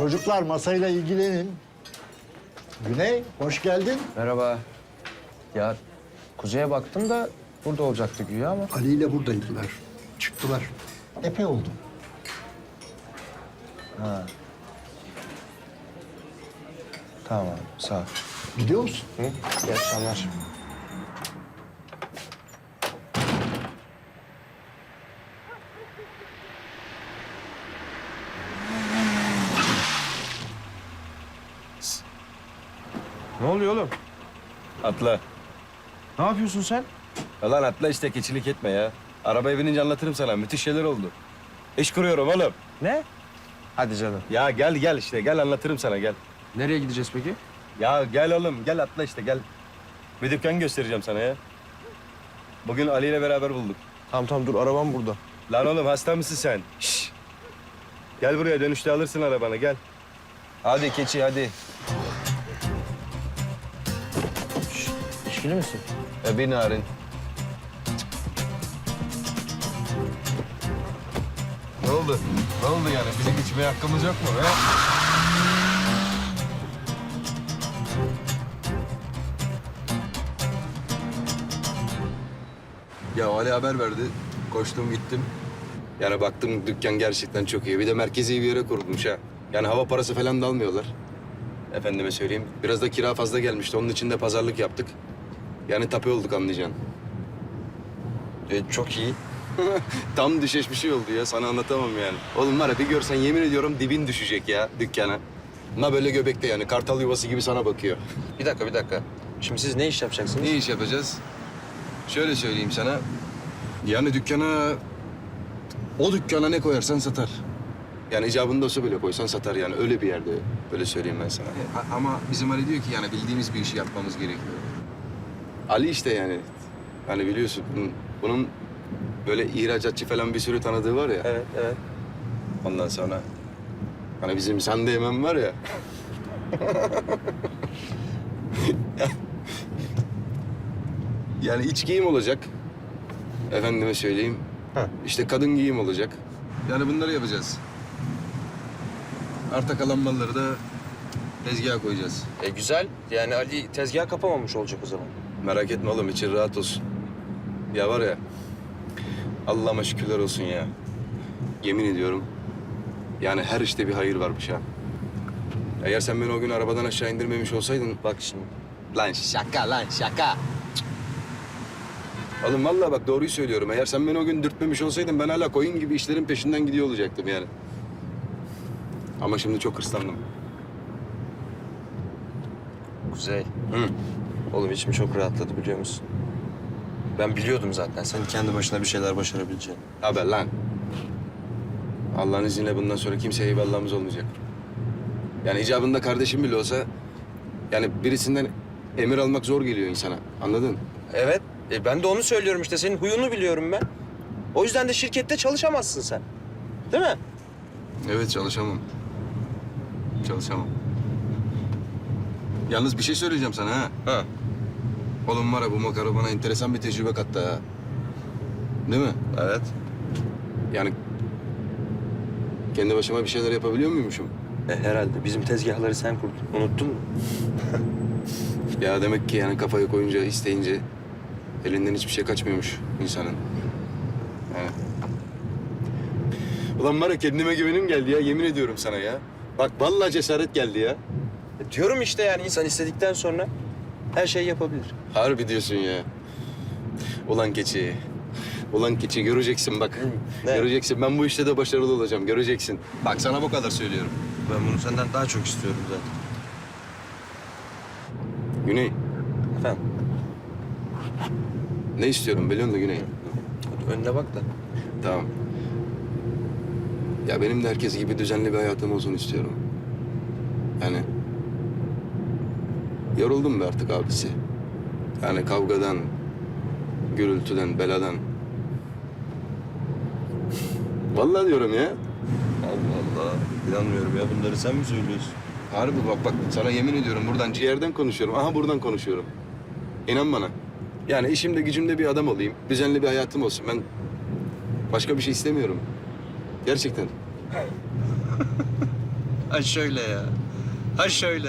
Çocuklar masayla ilgilenin. Güney, hoş geldin. Merhaba. Ya kuzeye baktım da burada olacaktı güya ama. Ali ile buradaydılar. Çıktılar. Epey oldu. Tamam abi, sağ ol. Gidiyor musun? Hı? İyi akşamlar. Ne oluyor oğlum? Atla. Ne yapıyorsun sen? Lan atla işte keçilik etme ya. Arabaya binince anlatırım sana. Müthiş şeyler oldu. İş kuruyorum oğlum. Ne? Hadi canım. Ya gel gel işte gel anlatırım sana gel. Nereye gideceğiz peki? Ya gel oğlum gel atla işte gel. Bir dükkan göstereceğim sana ya. Bugün Ali ile beraber bulduk. Tamam tamam dur arabam burada. Lan oğlum hasta mısın sen? Şş. Gel buraya dönüşte alırsın arabanı gel. Hadi keçi hadi. İçkili misin? E bir narin. Ne oldu? Ne oldu yani? Bizim içmeye hakkımız yok mu? He? Ya Ali haber verdi. Koştum gittim. Yani baktım dükkan gerçekten çok iyi. Bir de merkezi bir yere kurulmuş ha. Yani hava parası falan da almıyorlar. Efendime söyleyeyim. Biraz da kira fazla gelmişti. Onun için de pazarlık yaptık. Yani tape olduk anlayacaksın. E, çok iyi. Tam düşeş bir şey oldu ya. Sana anlatamam yani. Oğlum var ya bir görsen yemin ediyorum dibin düşecek ya dükkana. Na böyle göbekte yani. Kartal yuvası gibi sana bakıyor. Bir dakika bir dakika. Şimdi siz ne iş yapacaksınız? Ne iş yapacağız? Şöyle söyleyeyim sana. Yani dükkana... O dükkana ne koyarsan satar. Yani icabında olsa bile koysan satar yani. Öyle bir yerde. Böyle söyleyeyim ben sana. ama bizim Ali diyor ki yani bildiğimiz bir işi yapmamız gerekiyor. Ali işte yani. Hani biliyorsun bunun, bunun böyle ihracatçı falan bir sürü tanıdığı var ya. Evet evet. Ondan sonra hani bizim sende yemem var ya. yani iç giyim olacak. Efendime söyleyeyim. Ha. İşte kadın giyim olacak. Yani bunları yapacağız. Arta kalan malları da tezgaha koyacağız. E güzel. Yani Ali tezgah kapamamış olacak o zaman. Merak etme oğlum için rahat olsun. Ya var ya Allah'ıma şükürler olsun ya. Yemin ediyorum yani her işte bir hayır varmış ha. Eğer sen beni o gün arabadan aşağı indirmemiş olsaydın... Bak şimdi. Lan şaka lan şaka. Oğlum vallahi bak doğruyu söylüyorum. Eğer sen beni o gün dürtmemiş olsaydın ben hala koyun gibi işlerin peşinden gidiyor olacaktım yani. Ama şimdi çok hırslandım. Kuzey. Hı. Oğlum içim çok rahatladı biliyor musun? Ben biliyordum zaten senin kendi başına bir şeyler başarabileceğini. Haber lan. Allah'ın izniyle bundan sonra kimseye eyvallahımız olmayacak. Yani icabında kardeşim bile olsa... Yani birisinden emir almak zor geliyor insana. Anladın? Evet. E ben de onu söylüyorum işte. Senin huyunu biliyorum ben. O yüzden de şirkette çalışamazsın sen. Değil mi? Evet çalışamam. Çalışamam. Yalnız bir şey söyleyeceğim sana ha. Ha. Oğlum var ya bu makara bana enteresan bir tecrübe kattı ha. Değil mi? Evet. Yani kendi başıma bir şeyler yapabiliyor muymuşum? E, herhalde. Bizim tezgahları sen kurdun. Unuttun mu? Ya demek ki yani kafayı koyunca, isteyince elinden hiçbir şey kaçmıyormuş insanın. Yani. Ulan var ya kendime güvenim geldi ya, yemin ediyorum sana ya. Bak vallahi cesaret geldi ya. E, diyorum işte yani insan istedikten sonra her şeyi yapabilir. Harbi diyorsun ya. Ulan keçi. Ulan keçi göreceksin bak. Ne? Göreceksin. Ben bu işte de başarılı olacağım. Göreceksin. Bak sana bu kadar söylüyorum. Ben bunu senden daha çok istiyorum zaten. Güney, Efendim? ne istiyorum biliyor musun Güney? Hadi önüne bak da. Tamam. Ya benim de herkes gibi düzenli bir hayatım olsun istiyorum. Yani yoruldum be artık abisi. Yani kavgadan, gürültüden, beladan. Vallahi diyorum ya. Allah Allah. İnanmıyorum ya. Bunları sen mi söylüyorsun? Harbi bak bak sana yemin ediyorum buradan ciğerden konuşuyorum. Aha buradan konuşuyorum. İnan bana. Yani işimde gücümde bir adam olayım. Düzenli bir hayatım olsun. Ben başka bir şey istemiyorum. Gerçekten. Ha şöyle ya. Ha şöyle.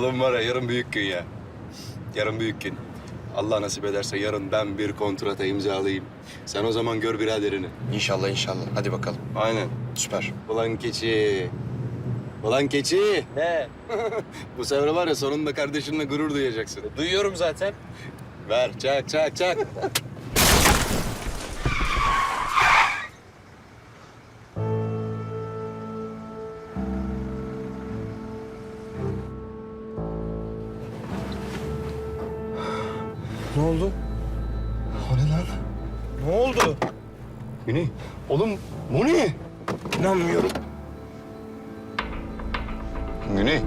Oğlum var ya yarın büyük gün ya. Yarın büyük gün. Allah nasip ederse yarın ben bir kontrata imzalayayım. Sen o zaman gör biraderini. İnşallah inşallah. Hadi bakalım. Aynen. Süper. Ulan keçi. Ulan keçi. Ne? Bu sefer var ya sonunda kardeşinle gurur duyacaksın. Duyuyorum zaten. Ver çak çak çak. Ne oldu? O ne lan? Ne oldu? Güney. Oğlum bu ne? İnanmıyorum. Güney.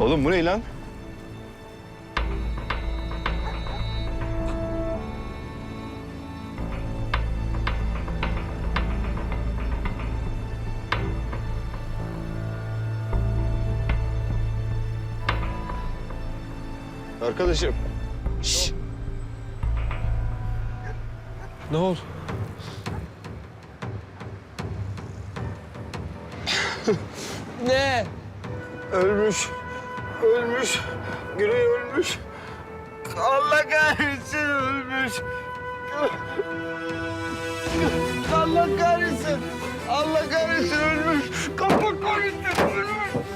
Oğlum bu ne lan? Arkadaşım. Ne oldu? ne? Ölmüş. Ölmüş. Güney ölmüş. Allah kahretsin ölmüş. Allah kahretsin. Allah kahretsin ölmüş. Allah kahretsin ölmüş.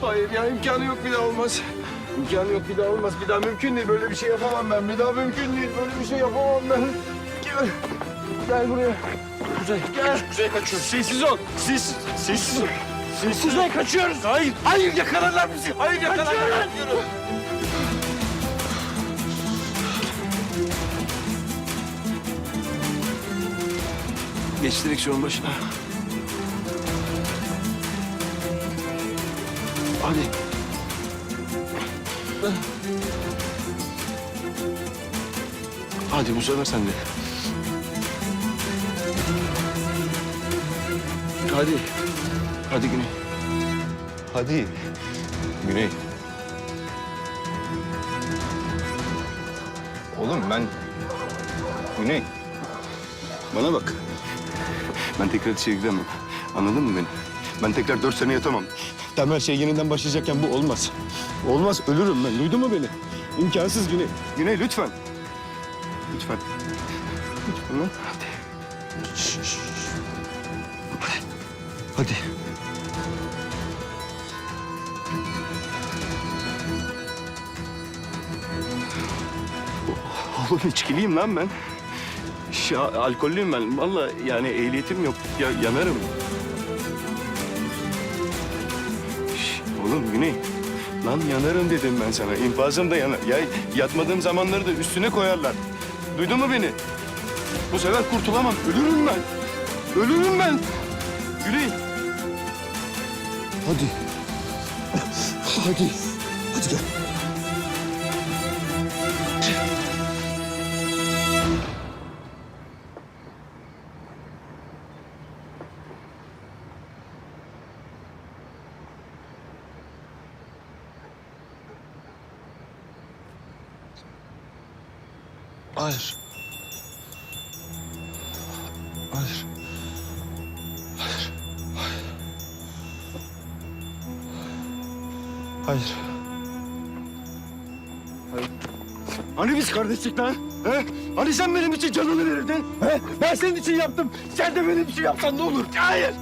Hayır ya imkanı yok bir daha olmaz. İmkanı yok bir daha olmaz. Bir daha mümkün değil. Böyle bir şey yapamam ben. Bir daha mümkün değil. Böyle bir şey yapamam ben. Gel, gel buraya. Kuzey gel. Kuzey kaçıyor. Sessiz ol. Sessiz. Sessiz ol. Sessiz Kuzey kaçıyoruz. Hayır. Hayır yakalarlar bizi. Hayır yakalarlar. Kaçıyoruz. Geç direksiyon başına. Hadi. Hadi bu sefer sen de. Hadi. Hadi Güney. Hadi. Güney. Oğlum ben... Güney. Bana bak. Ben tekrar işe gidemem. Anladın mı beni? Ben tekrar dört sene yatamam. Tam her şey yeniden başlayacakken bu olmaz. Olmaz, ölürüm ben. Duydun mu beni? İmkansız Güney. Güney lütfen. Lütfen. Lütfen lan. Hadi. Hadi. Oğlum içkiliyim lan ben. Ya, alkollüyüm ben. Vallahi yani ehliyetim yok. Ya, yanarım. Oğlum Güney. Lan yanarım dedim ben sana. İnfazım da yanar. Ya yatmadığım zamanları da üstüne koyarlar. Duydun mu beni? Bu sefer kurtulamam. Ölürüm ben. Ölürüm ben. Güney. Hadi. Hadi. Hadi gel. Hayır. Hayır. Hayır. Hayır. Hayır. Hani biz kardeşlik lan? He? Hani sen benim için canını verirdin? He? Ben senin için yaptım. Sen de benim için yapsan ne olur? Hayır.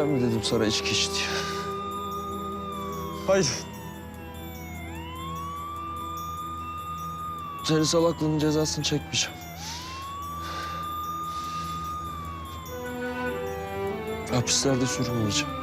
Ben mi dedim sana içki iç diye? Hayır. Senin salaklığının cezasını çekmeyeceğim. Hapislerde sürünmeyeceğim.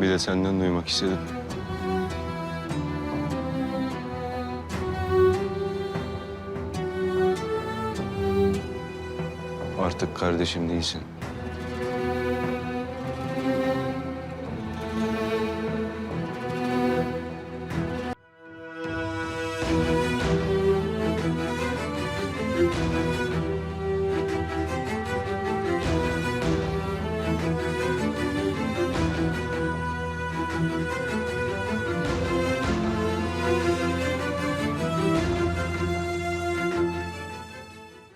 Bir de senden duymak istedim. Artık kardeşim değilsin.